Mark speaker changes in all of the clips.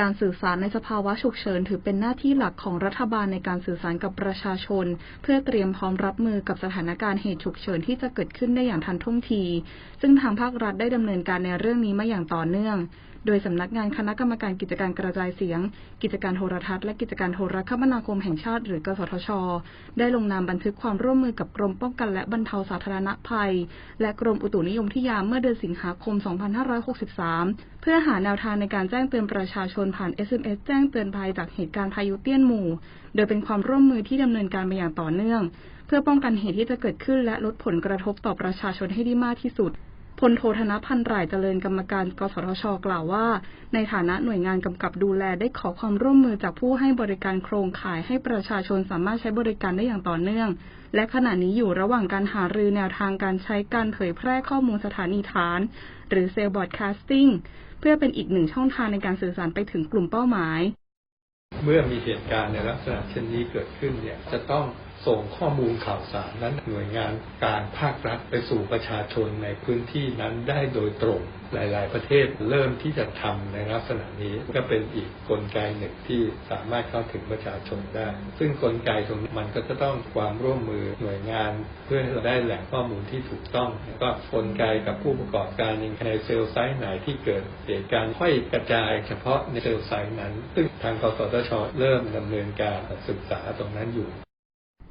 Speaker 1: การสื่อสารในสภาวะฉุกเฉิน ถือเป็นหน้าที่หลักของรัฐบาลในการสื่อสารกับประชาชน เพื่อเตรียมพร้อมรับมือกับสถานการณ์เหตุฉุกเฉินที่จะเกิดขึ้นได้อย่างทันท่วงที ซึ่งทางภาครัฐได้ดำเนินการในเรื่องนี้มาอย่างต่อเนื่อง โดยสำนักงานคณะกรรมการกิจการกระจายเสียง กิจการโทรทัศน์และกิจการโทรคมนาคมแห่งชาติ หรือกสทช ได้ลงนามบันทึกความร่วมมือกับกรมป้องกันและบรรเทาสาธารณภัย และกรมอุตุนิยมวิทยาเมื่อเดือนสิงหาคม 2563 เพื่อหาแนวทางในการแจ้งเตือนประชาชนผ่าน SMS แจ้งเตือนภัยจากเหตุการณ์พายุเตี้ยนหมู่ โดยเป็นความร่วมมือที่ดำเนินการมาอย่างต่อเนื่อง เพื่อป้องกันเหตุที่จะเกิดขึ้นและลดผลกระทบต่อประชาชนให้ได้มากที่สุด พลโทธนพันธ์ร่ายเจริญกรรมการ กสทช กล่าวว่า ในฐานะหน่วยงานกำกับดูแลได้ขอความร่วมมือจากผู้ให้บริการโครงข่ายให้ประชาชนสามารถใช้บริการได้อย่างต่อเนื่อง และขณะนี้อยู่ระหว่างการหารือแนวทางการใช้การเผยแพร่ข้อมูลสถานีฐาน หรือเซลล์บอดคาสติ้งเพื่อเป็นอีกหนึ่งช่องทางในการสื่อสารไปถึงกลุ่มเป้าหมาย
Speaker 2: เมื่อมีเหตุการณ์ในลักษณะเช่นนี้เกิดขึ้นเนี่ยจะต้อง ส่งข้อมูลข่าวสารนั้นหน่วยงานการภาครัฐไปสู่ประชาชนในพื้นที่นั้นได้โดยตรงหลาย ๆ ประเทศเริ่มที่จะทำในลักษณะนี้ก็เป็นอีกกลไกหนึ่งที่สามารถเข้าถึงประชาชนได้ ซึ่งกลไกตรงนี้มันก็จะต้องความร่วมมือหน่วยงาน เพื่อให้เราได้แหล่งข้อมูลที่ถูกต้องแล้วก็กลไกกับผู้ประกอบการในเซลล์ไซต์ไหนที่เกิดเหตุการณ์ค่อยกระจายเฉพาะในเซลล์ไซต์นั้น ซึ่งทางกสทชเริ่มดำเนินการศึกษาตรงนั้นอยู่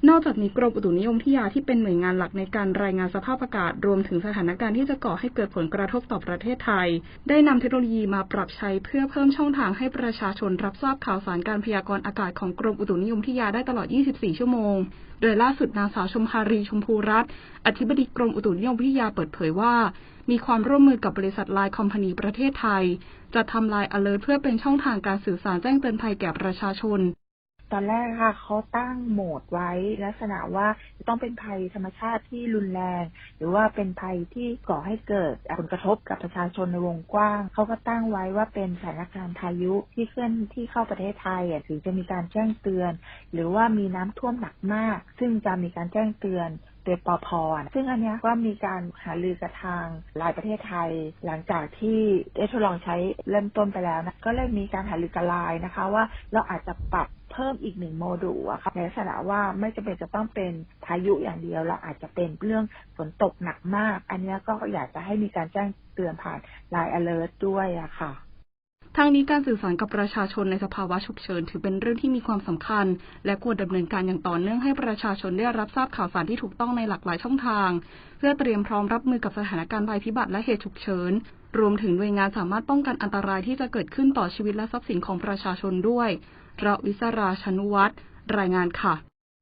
Speaker 1: นอกจากนี้กรมอุตุนิยมวิทยาที่เป็นหน่วยงานหลักในการรายงานสภาพอากาศรวมถึงสถานการณ์ที่จะก่อให้เกิดผลกระทบต่อประเทศไทย ได้นำเทคโนโลยีมาปรับใช้เพื่อเพิ่มช่องทางให้ประชาชนรับทราบข่าวสารการพยากรณ์อากาศของกรมอุตุนิยมวิทยาได้ตลอด 24 ชั่วโมง โดยล่าสุดนางสาวชมภารีชมพูรัตน์อธิบดีกรมอุตุนิยมวิทยาเปิดเผยว่า มีความร่วมมือกับบริษัทไลน์คอมพานีประเทศไทย จะทำไลน์ alert เพื่อเป็นช่องทางการสื่อสารแจ้งเตือนภัยแก่ประชาชน
Speaker 3: ตอนแรกค่ะเขาตั้งโหมดไว้ลักษณะว่าจะต้องเป็นภัยธรรมชาติที่รุนแรง หรือว่าเป็นภัยที่ก่อให้เกิดผลกระทบกับประชาชนในวงกว้างเขาก็ตั้งไว้ว่าเป็นสถานการณ์พายุที่เคลื่อนที่เข้าประเทศไทยอะถึงจะมีการแจ้งเตือน หรือว่ามีน้ำท่วมหนักมาก ซึ่งจะมีการแจ้งเตือนโดยปพซึ่งอันนี้ก็มีการหารือกับทางหลายประเทศไทย หลังจากที่ได้ทดลองใช้เริ่มต้นไปแล้วนะก็เลยมีการหารือกับไลน์นะคะว่าเราอาจจะปรับ เพิ่มอีกหนึ่งโมดูลอะค่ะในลักษณะว่าไม่จำเป็นจะต้องเป็นพายุอย่างเดียวเราอาจจะเป็นเรื่องฝนตกหนักมาก อันนี้ก็อยากจะให้มีการแจ้งเตือนผ่าน Line Alert ด้วยอะค่ะ
Speaker 1: ทางนี้การสื่อสารกับประชาชนในสภาวะฉุกเฉินถือเป็นเรื่องที่มีความสำคัญ และควรดำเนินการอย่างต่อเนื่องให้ประชาชนได้รับทราบข่าวสารที่ถูกต้องในหลากหลายช่องทาง เพื่อเตรียมพร้อมรับมือกับสถานการณ์ภัยพิบัติและเหตุฉุกเฉิน รวมถึงหน่วยงานสามารถป้องกันอันตรายที่จะเกิดขึ้นต่อชีวิตและทรัพย์สินของประชาชนด้วยระวิศราชนุวัตรรายงานค่ะ